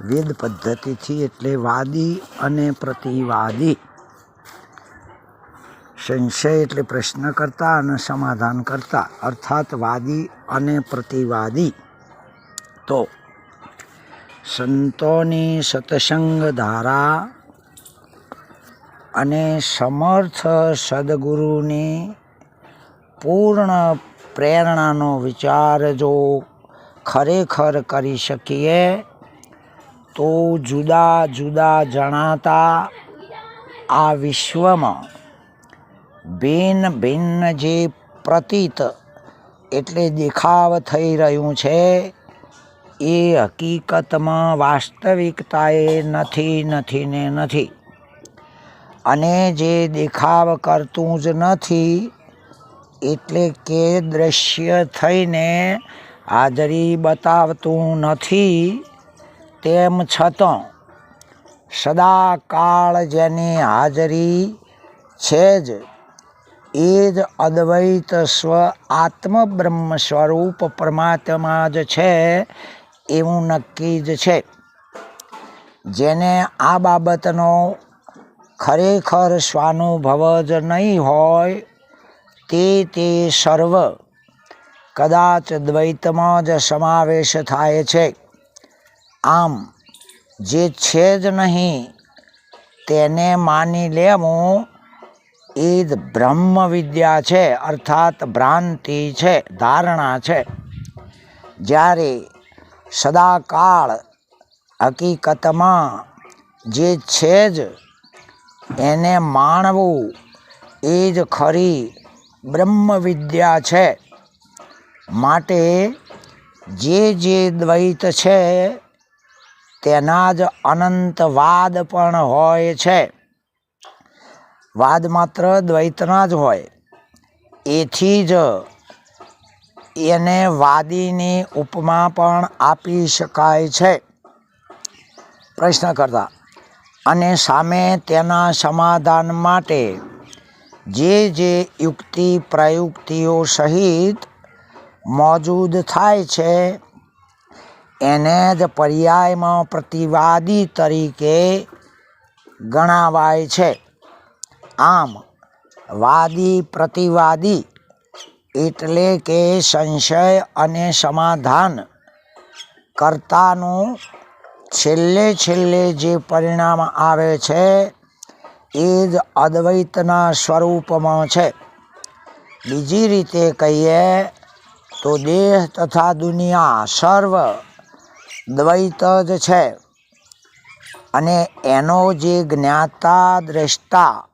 વેદ પદ્ધતિથી એટલે વાદી અને પ્રતિવાદી. સંશય એટલે પ્રશ્ન કરતા અને સમાધાન કરતા, અર્થાત વાદી અને પ્રતિવાદી. તો, સંતોની સત્સંગ ધારા અને સમર્થ સદગુરુની પૂર્ણ પ્રેરણાનો વિચાર જો ખરેખર કરી શકીએ તો જુદા જુદા જણાતા આ વિશ્વમાં ભિન્ન ભિન્ન જે પ્રતીત એટલે દેખાવ થઈ રહ્યું છે, એ હકીકતમાં વાસ્તવિકતાએ નથી નથી ને નથી. અને જે દેખાવ કરતું જ નથી, એટલે કે દ્રશ્ય થઈને હાજરી બતાવતું નથી તેમ છતાં સદાકાળ જેની હાજરી છે જ, એ જ અદ્વૈત સ્વ આત્મ બ્રહ્મ સ્વરૂપ પરમાત્મા જ છે એવું નક્કી જ છે. જેને આ બાબતનો ખરેખર સ્વાનુભવ જ નહીં હોય, તે તે સર્વ કદાચ દ્વૈતમાં જ સમાવેશ થાય છે. આમ, જે છે જ નહીં, તેને માની લેવું, એ જ બ્રહ્મ વિદ્યા છે, અર્થાત ભ્રાંતિ છે, ધારણા છે. જ્યારે સદાકાળ હકીકતમાં જે છે જ, એને માણવું, એ જ ખરી બ્રહ્મ વિદ્યા છે. માટે જે જે દ્વૈત છે તેના જ અનંતવાદ પણ હોય છે. વાદ માત્ર દ્વૈતના જ હોય. એથી જ એને વાદીની ઉપમા પણ આપી શકાય છે. પ્રશ્ન કરતા અને સામે તેના સમાધાન માટે જે જે યુક્તિ પ્રયુક્તિઓ સહિત મોજૂદ થાય છે એને જ પર્યાયમાં પ્રતિવાદી તરીકે ગણાવાય છે. આમ, વાદી પ્રતિવાદી એટલે કે સંશય અને સમાધાન કરતાનું છેલ્લે છેલ્લે જે પરિણામ આવે છે, એ જ અદ્વૈતના સ્વરૂપમાં છે. બીજી રીતે કહીએ તો દેહ તથા દુનિયા સર્વ દ્વૈત જ છે. અને એનો જે જ્ઞાતા દ્રષ્ટા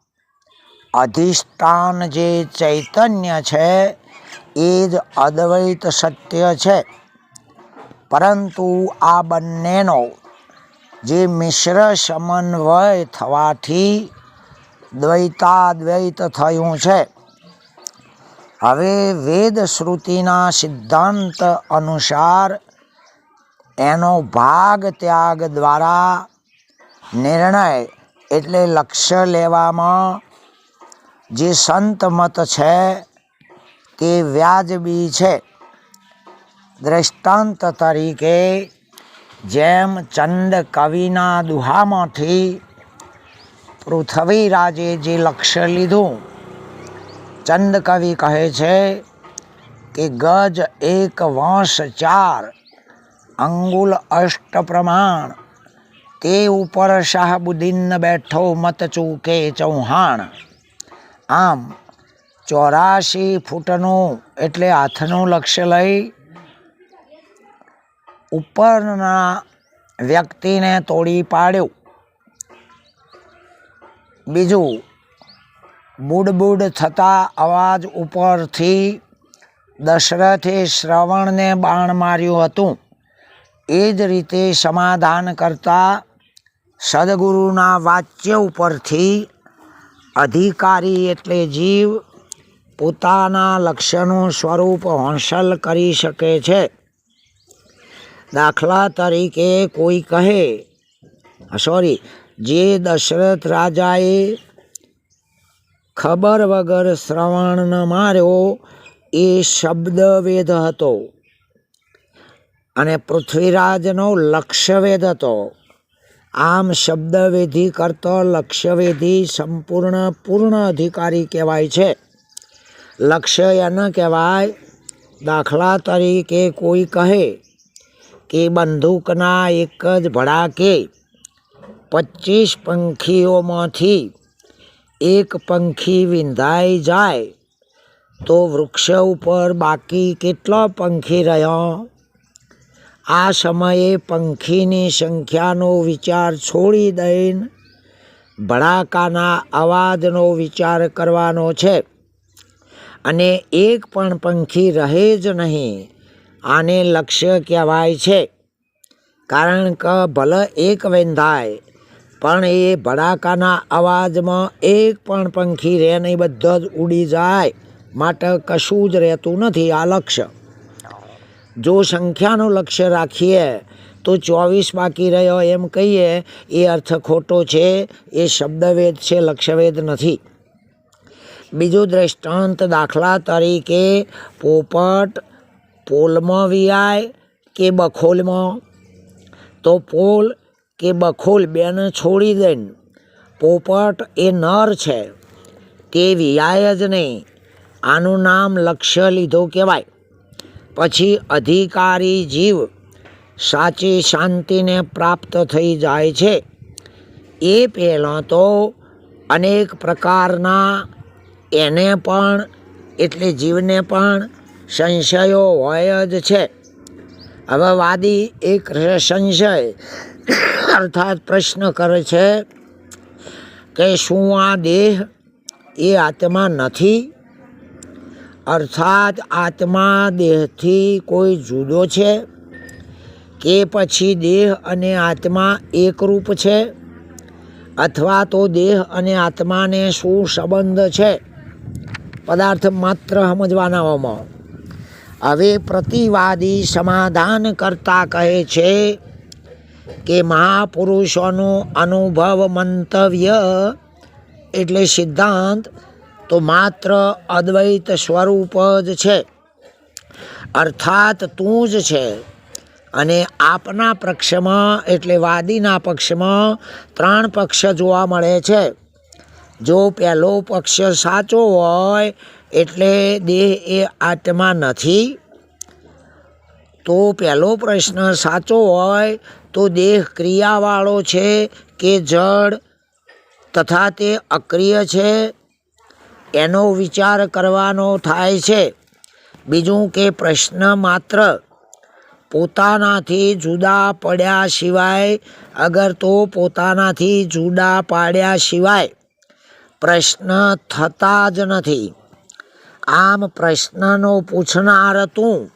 અધિષ્ઠાન જે ચૈતન્ય છે, એ જ અદ્વૈત સત્ય છે. પરંતુ આ બંનેનો જે મિશ્ર સમન્વય થવાથી દ્વૈતાદ્વૈત થયું છે. હવે વેદ શ્રુતિના સિદ્ધાંત અનુસાર એનો ભાગ ત્યાગ દ્વારા નિર્ણય એટલે લક્ષ્ય લેવામાં જે સંત મત છે તે વ્યાજબી છે. દ્રષ્ટાંત તરીકે જેમ ચંદ કવિના દુહામાંથી પૃથ્વીરાજે જે લક્ષ્ય લીધું, ચંદ કવિ કહે છે કે ગજ એક વંશ ચાર અંગુલ અષ્ટ પ્રમાણ. તે ઉપર શાહબુદ્દીન બેઠો મત ચૂકે ચૌહાણ. આમ, ચોરાશી ફૂટનું એટલે હાથનું લક્ષ્ય લઈ ઉપરના વ્યક્તિને તોડી પાડ્યું. બીજું, બુડબુડ થતા અવાજ ઉપરથી દશરથે શ્રવણને બાણ માર્યું હતું. એ જ રીતે સમાધાન કરતા સદગુરુના વાચ્ય ઉપરથી અધિકારી એટલે જીવ પોતાના લક્ષ્યનું સ્વરૂપ હાંસલ કરી શકે છે. દાખલા તરીકે કોઈ કહે, સોરી, જે દશરથ રાજાએ ખબર વગર શ્રવણ માર્યો, એ શબ્દ વેદ હતો. અને પૃથ્વીરાજનો લક્ષ્યવેદ હતો. આમ શબ્દવેધી કરતો લક્ષ્યવેધી સંપૂર્ણ પૂર્ણ અધિકારી કહેવાય છે. લક્ષ્ય એને કહેવાય, દાખલા તરીકે કોઈ કહે કે બંદૂકના એક જ ભડાકે પચીસ પંખીઓમાંથી એક પંખી વિંધાઈ જાય તો વૃક્ષ ઉપર બાકી કેટલો પંખી રહ્યો? આ સમયે પંખીની સંખ્યાનો વિચાર છોડી દઈને ભડાકાના અવાજનો વિચાર કરવાનો છે. અને એક પણ પંખી રહે જ નહીં, આને લક્ષ્ય કહેવાય છે. કારણ કે ભલે એક વેંધાય, પણ એ ભડાકાના અવાજમાં એક પણ પંખી રહે નહીં, બધા જ ઉડી જાય. માટે કશું જ રહેતું નથી આ લક્ષ્ય. જો સંખ્યાનું લક્ષ્ય રાખીએ, તો ચોવીસ બાકી રહ્યો એમ કહીએ, એ અર્થ ખોટો છે, એ શબ્દવેદ છે, લક્ષ્યવેદ નથી. બીજું દ્રષ્ટાંત દાખલા તરીકે પોપટ પોલમાં વિયાય કે બખોલમાં? તો પોલ કે બખોલ બેને છોડી દઈને પોપટ એ નર છે, તે વિયાય જ નહીં. આનું નામ લક્ષ્ય લીધો કહેવાય. પછી અધિકારી જીવ સાચી શાંતિને પ્રાપ્ત થઈ જાય છે. એ પહેલાં તો અનેક પ્રકારના એને પણ, એટલે જીવને પણ સંશયો હોય જ છે. હવે વાદી એક સંશય, અર્થાત પ્રશ્ન કરે છે કે શું આ દેહ એ આત્મા નથી? અર્થાત આત્મા દેહથી કોઈ જુદો છે? કે પછી દેહ અને આત્મા એકરૂપ છે? અથવા તો દેહ અને આત્માને શું સંબંધ છે? પદાર્થ માત્ર સમજવાનામાં હવે પ્રતિવાદી સમાધાન કરતા કહે છે કે મહાપુરુષોનું અનુભવ મંતવ્ય એટલે સિદ્ધાંત તો માત્ર અદ્વૈત સ્વરૂપ જ છે. અર્થાત તું જ છે. અને આપના પક્ષમાં, એટલે વાદીના પક્ષમાં, ત્રણ પક્ષ જોવા મળે છે. જો પહેલો પક્ષ સાચો હોય, એટલે દેહ એ આત્મા નથી. તો પહેલો પ્રશ્ન સાચો હોય, તો દેહ ક્રિયાવાળો છે કે જડ તથા તે અક્રિય છે? એનો વિચાર કરવાનો થાય છે. બીજું કે પ્રશ્ન માત્ર પોતાનાથી જુદા પડ્યા સિવાય, અગર તો પોતાનાથી જુદા પાડ્યા સિવાય, પ્રશ્ન થતા જ નથી. આમ પ્રશ્નનો પૂછનાર તું,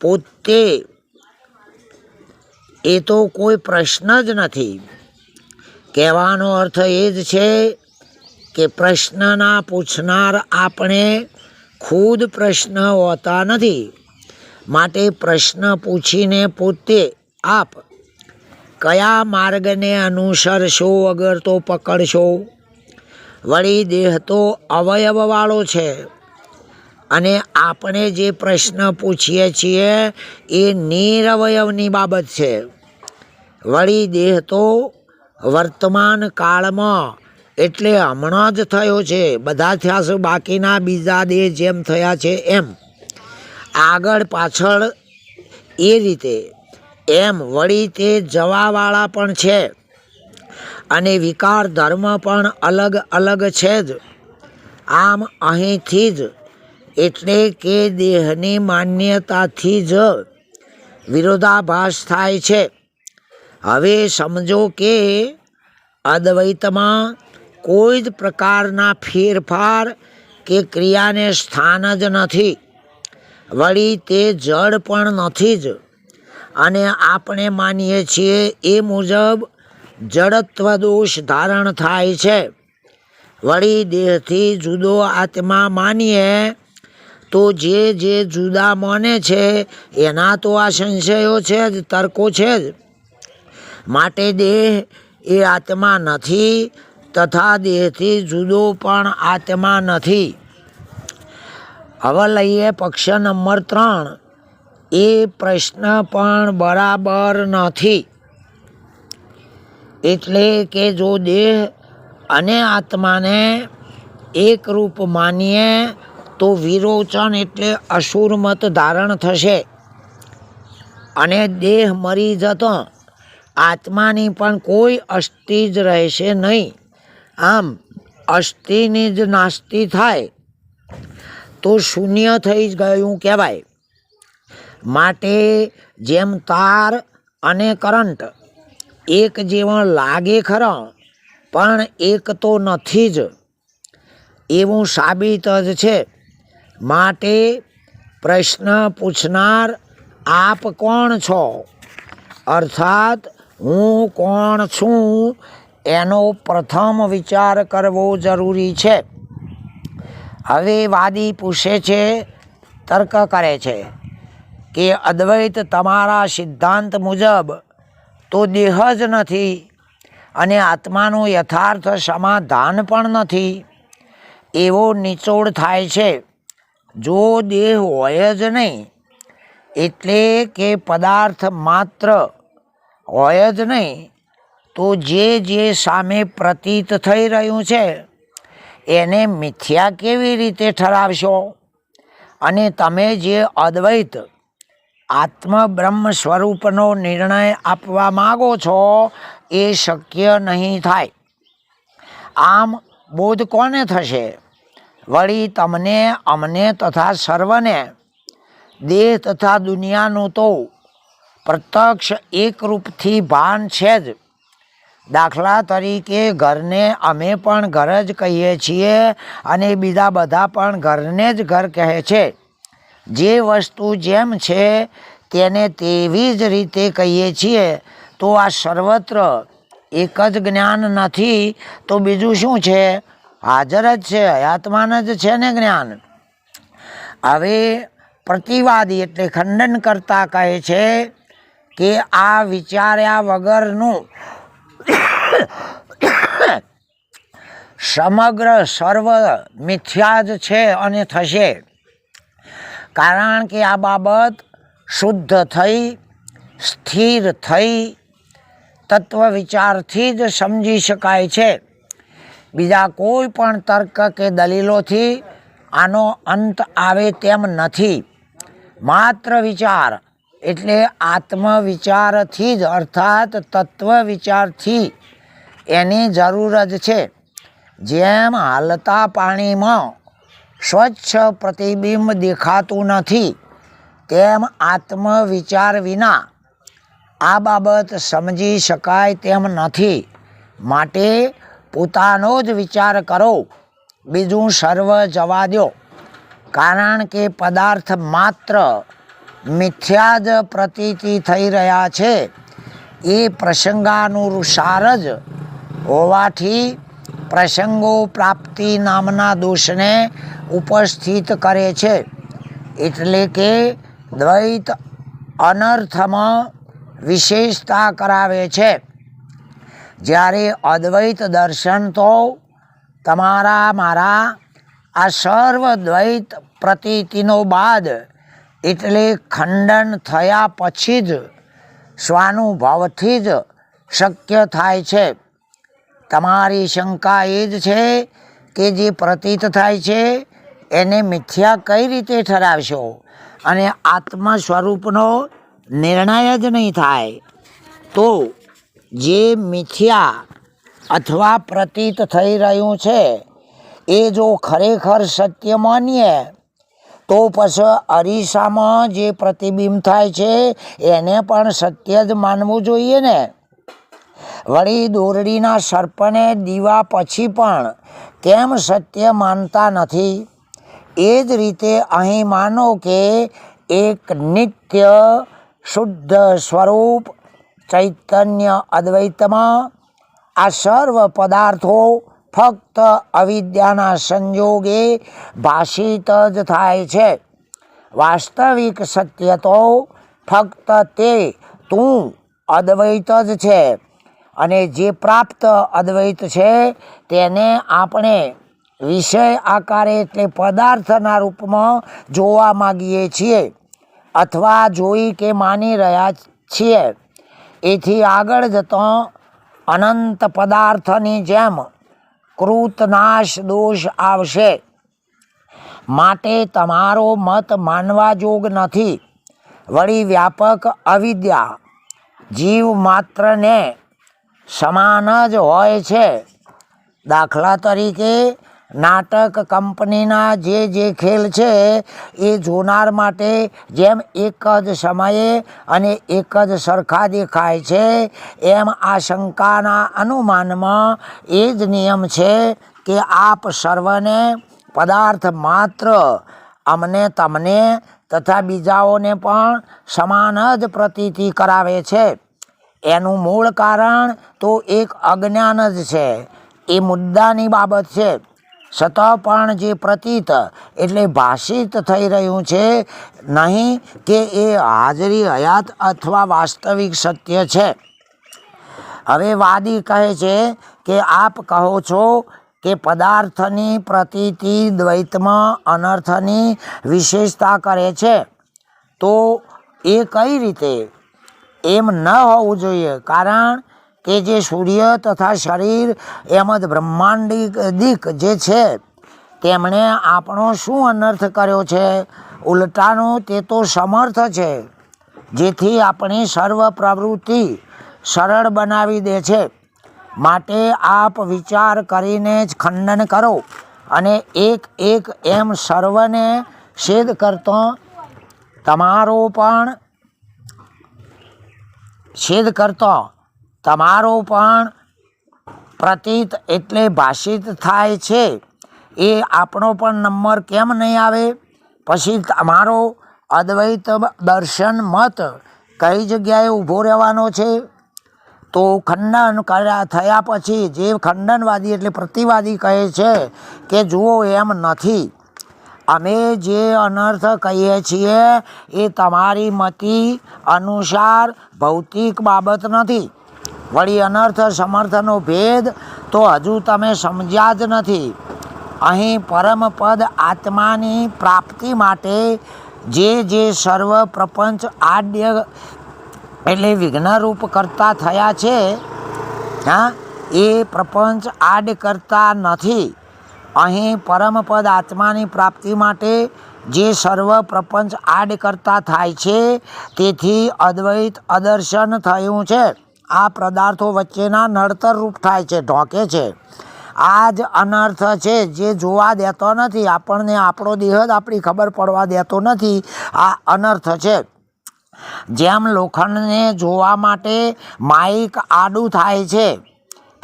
પોતે એ તો કોઈ પ્રશ્ન જ નથી. કહેવાનો અર્થ એ જ છે કે પ્રશ્નના પૂછનાર આપણે ખુદ પ્રશ્ન હોતા નથી. માટે પ્રશ્ન પૂછીને પોતે આપ કયા માર્ગને અનુસરશો અગર તો પકડશો? વળી દેહ તો અવયવવાળો છે. અને આપણે જે પ્રશ્ન પૂછીએ છીએ એ નિરવયવની બાબત છે. વળી દેહ તો વર્તમાન કાળમાં એટલે હમણાં જ થયો છે. બધા થયા છે, બાકીના બીજા દેહ જેમ થયા છે એમ. આગળ પાછળ એ રીતે. એમ વળી તે જવાવાળા પણ છે. અને વિકાર ધર્મ પણ અલગ અલગ છે જ. આમ અહીંથી જ. એટલે કે દેહની માન્યતાથી જ વિરોધાભાસ થાય છે. હવે સમજો કે અદ્વૈતમાં કોઈ જ પ્રકારના ફેરફાર કે ક્રિયાને સ્થાન જ નથી. વળી તે જડ પણ નથી જ. અને આપણે માનીએ છીએ એ મુજબ જડત્વ દોષ ધારણ થાય છે. વળી દેહથી જુદો આત્મા માનીએ તો જે જે જુદા માને છે એના તો આ સંશયો છે જ, તર્કો છે જ. માટે દેહ એ આત્મા નથી તથા દેહથી જુદો પણ આત્મા નથી. હવે લઈએ પક્ષ નંબર ત્રણ. એ પ્રશ્ન પણ બરાબર નથી. એટલે કે જો દેહ અને આત્માને એકરૂપ માનીએ, તો વિરોચન એટલે અસુરમત ધારણ થશે. અને દેહ મરી જતો, આત્માની પણ કોઈ અસ્થિ જ રહેશે નહીં. આમ અસ્થિની જ નાસ્તિ થાય તો શૂન્ય થઈ ગયું કહેવાય. માટે જેમ તાર અને કરંટ એક જેવા લાગે ખરા, પણ એક તો નથી જ. એવું સાબિત જ છે. માટે પ્રશ્ન પૂછનાર આપ કોણ છો? અર્થાત હું કોણ છું એનો પ્રથમ વિચાર કરવો જરૂરી છે. હવે વાદી પૂછે છે, તર્ક કરે છે કે અદ્વૈત તમારા સિદ્ધાંત મુજબ તો દેહ જ નથી અને આત્માનું યથાર્થ સમાધાન પણ નથી. એવો નિચોડ થાય છે. જો દેહ હોય જ નહીં, એટલે કે પદાર્થ માત્ર હોય જ નહીં તો જે જે સામે પ્રતીત થઈ રહ્યું છે, એને મિથ્યા કેવી રીતે ઠરાવશો? અને તમે જે અદ્વૈત આત્મ બ્રહ્મ સ્વરૂપનો નિર્ણય આપવા માગો છો, એ શક્ય નહીં થાય. આમ બોધ કોને થશે? વળી તમને, અમને તથા સર્વને, દેહ તથા દુનિયાનું તો પ્રત્યક્ષ એકરૂપથી ભાન છે જ. દાખલા તરીકે ઘરને અમે પણ ઘર જ કહીએ છીએ અને બીજા બધા પણ ઘરને જ ઘર કહે છે. જે વસ્તુ જેમ છે તેને તેવી જ રીતે કહીએ છીએ. તો આ સર્વત્ર એક જ જ્ઞાન નથી, તો બીજું શું છે? હાજર જ છે, હયાતમાન જ છે ને જ્ઞાન. હવે પ્રતિવાદી એટલે ખંડન કરતા કહે છે કે આ વિચાર્યા વગરનું સમગ્ર સર્વ મિથ્યા જ છે અને થશે. કારણ કે આ બાબત શુદ્ધ થઈ, સ્થિર થઈ તત્વ વિચારથી જ સમજી શકાય છે. બીજા કોઈ પણ તર્ક કે દલીલોથી આનો અંત આવે તેમ નથી. માત્ર વિચાર એટલે આત્મ વિચારથી જ, અર્થાત તત્વ વિચારથી એની જરૂર જ છે. જેમ હાલતા પાણીમાં સ્વચ્છ પ્રતિબિંબ દેખાતું નથી, તેમ આત્મ વિચાર વિના આ બાબત સમજી શકાય તેમ નથી. માટે પોતાનો જ વિચાર કરો. બીજું સર્વ જવા દો. કારણ કે પદાર્થ માત્ર મિથ્યા જ પ્રતીતિ થઈ રહ્યા છે. એ પ્રસંગાનુસાર જ હોવાથી પ્રસંગો, પ્રાપ્તિ નામના દોષને ઉપસ્થિત કરે છે. એટલે કે દ્વૈત અનર્થમાં વિશેષતા કરાવે છે. જ્યારે અદ્વૈત દર્શન તો તમારા મારા આ સર્વ દ્વૈત પ્રતીતિનો બાદ એટલે ખંડન થયા પછી જ સ્વાનુભાવથી જ શક્ય થાય છે. તમારી શંકા એ જ છે કે જે પ્રતીત થાય છે, એને મિથ્યા કઈ રીતે ઠરાવશો? અને આત્મ સ્વરૂપનો નિર્ણય જ નહીં થાય. તો જે મિથ્યા અથવા પ્રતીત થઈ રહ્યું છે, એ જો ખરેખર સત્ય માનીએ, તો પછી અરીસામાં જે પ્રતિબિંબ થાય છે, એને પણ સત્ય જ માનવું જોઈએ ને? વળી દોરડીના સર્પને દીવા પછી પણ કેમ સત્ય માનતા નથી? એ જ રીતે અહીં માનો કે એક નિત્ય શુદ્ધ સ્વરૂપ ચૈતન્ય અદ્વૈતમાં આ સર્વ પદાર્થો ફક્ત અવિદ્યાના સંજોગે ભાષિત જ થાય છે. વાસ્તવિક સત્ય તો ફક્ત તે તું અદ્વૈત જ છે. અને જે પ્રાપ્ત અદ્વૈત છે, તેને આપણે વિષય આકારે એટલે પદાર્થના રૂપમાં જોવા માગીએ છીએ અથવા જોઈ કે માની રહ્યા છીએ. એથી આગળ જતો અનંત પદાર્થની જેમ કૃતનાશ દોષ આવશે. માટે તમારો મત માનવા જોગ નથી. વળી વ્યાપક અવિદ્યા જીવ માત્રને સમાન જ હોય છે. દાખલા તરીકે નાટક કંપનીના જે જે ખેલ છે એ જોનાર માટે જેમ એક જ સમયે અને એક જ સરખા દેખાય છે, એમ આ શંકાના અનુમાનમાં એ જ નિયમ છે કે આપ સર્વને પદાર્થ માત્ર અમને તમને તથા બીજાઓને પણ સમાન જ પ્રતીતિ કરાવે છે. એનું મૂળ કારણ તો એક અજ્ઞાન જ છે. એ મુદ્દાની બાબત છે. છતાં પણ જે પ્રતીત એટલે ભાષિત થઈ રહ્યું છે. નહીં કે એ હાજરી હયાત અથવા વાસ્તવિક સત્ય છે. હવે વાદી કહે છે કે આપ કહો છો કે પદાર્થની પ્રતીતિ દ્વૈતમાં અનર્થની વિશેષતા કરે છે. તો એ કઈ રીતે એમ ન હોવું જોઈએ. કારણ કે જે સૂર્ય તથા શરીર એમ જ બ્રહ્માંડિક દિક જે છે, તેમણે આપણો શું અનર્થ કર્યો છે? ઉલટાનું તે તો સમર્થ છે, જેથી આપણી સર્વ પ્રવૃત્તિ સરળ બનાવી દે છે. માટે આપ વિચાર કરીને જ ખંડન કરો અને એક એક એમ સર્વને સિદ્ધ કરતો. તમારો પણ સિદ્ધ કરતો, તમારો પણ પ્રતીત એટલે ભાષિત થાય છે. એ આપણો પણ નંબર કેમ નહીં આવે? પછી તમારો અદ્વૈત દર્શન મત કઈ જગ્યાએ ઊભો રહેવાનો છે? તો ખંડન કર્યા થયા પછી જે ખંડનવાદી એટલે પ્રતિવાદી કહે છે કે જુઓ એમ નથી. અમે જે અનર્થ કહીએ છીએ એ તમારી મતિ અનુસાર ભૌતિક બાબત નથી. વળી અનર્થ સમર્થનો ભેદ તો હજુ તમે સમજ્યા જ નથી. અહીં પરમપદ આત્માની પ્રાપ્તિ માટે જે જે સર્વ પ્રપંચ આડ્ય એટલે વિઘ્નરૂપ કરતા થયા છે, હા, એ પ્રપંચ આડ કરતા નથી. અહીં પરમપદ આત્માની પ્રાપ્તિ માટે જે સર્વ પ્રપંચ આડ કરતા થાય છે, તેથી અદ્વૈત અદર્શન થયું છે. આ પદાર્થો વચ્ચેના નડતર રૂપ થાય છે, ઢોકે છે. આ જ અનર્થ છે જે જોવા દેતો નથી. આપણને આપણો દેહ જ આપણી ખબર પડવા દેતો નથી. આ અનર્થ છે. જેમ લોખંડને જોવા માટે માઇક આડું થાય છે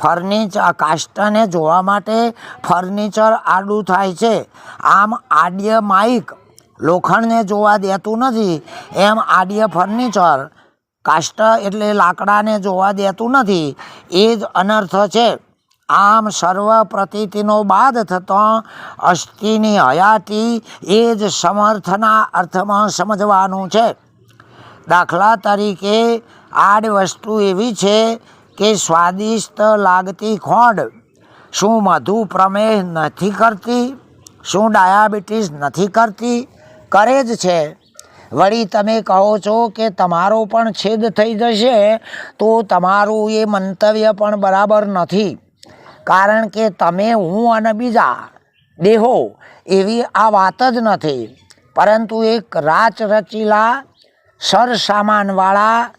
ફર્નિચર કાષ્ટને જોવા માટે ફર્નિચર આડું થાય છે. આમ આડ્ય માઇક લોખંડને જોવા દેતું નથી. એમ આડ્ય ફર્નિચર કાષ્ટ એટલે લાકડાને જોવા દેતું નથી. એ જ અનર્થ છે. આમ સર્વ પ્રતીતિનો બાદ થતો અસ્થિની હયાતી એ જ સમર્થના અર્થમાં સમજવાનું છે. દાખલા તરીકે, આડ વસ્તુ એવી છે કે સ્વાદિષ્ટ લાગતી ખોંડ. શું મધુ પ્રમેહ નથી કરતી? શું ડાયાબિટીસ નથી કરતી? કરે જ છે. વળી તમે કહો છો કે તમારો પણ છેદ થઈ જશે, તો તમારું એ મંતવ્ય પણ બરાબર નથી. કારણ કે તમે હું અને બીજા દેહો, એવી આ વાત જ નથી. પરંતુ એક રાચ રચીલા સરસામાનવાળા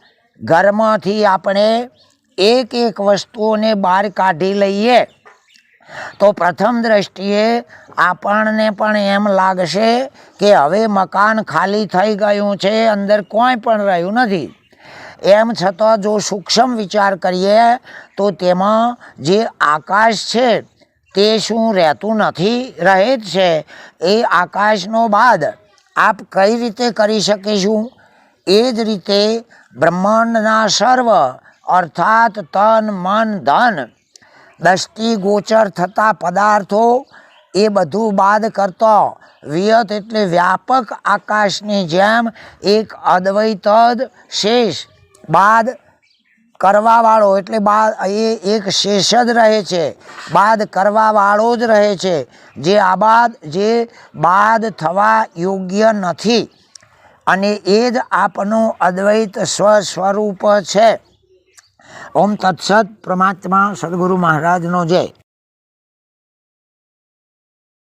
ઘરમાંથી આપણે એક એક વસ્તુઓને બહાર કાઢી લઈએ, તો પ્રથમ દ્રષ્ટિએ આપણને પણ એમ લાગશે કે હવે મકાન ખાલી થઈ ગયું છે, અંદર કોઈ પણ રહ્યું નથી. એમ છતાં જો સૂક્ષ્મ વિચાર કરીએ, તો તેમાં જે આકાશ છે, તે શું રહેતું નથી, રહે જ છે. એ આકાશનો બાદ આપ કઈ રીતે કરી શકીશું? એ જ રીતે બ્રહ્માંડના સર્વ અર્થાત તન, મન, ધન. દષ્ટિ, ગોચર થતા પદાર્થો એ બધું બાદ કરતો. વિયત એટલે વ્યાપક આકાશની જેમ એક અદ્વૈત શેષ બાદ કરવાવાળો એટલે બાદ એ એક શેષ જ રહે છે. બાદ કરવાવાળો જ રહે છે. જે આબાદ જે બાદ થવા યોગ્ય નથી. અને એ જ આપનું અદ્વૈત સ્વ સ્વરૂપ છે. ઓમ તત્સત પ્રમાત્મા સદગુરુ મહારાજનો જય.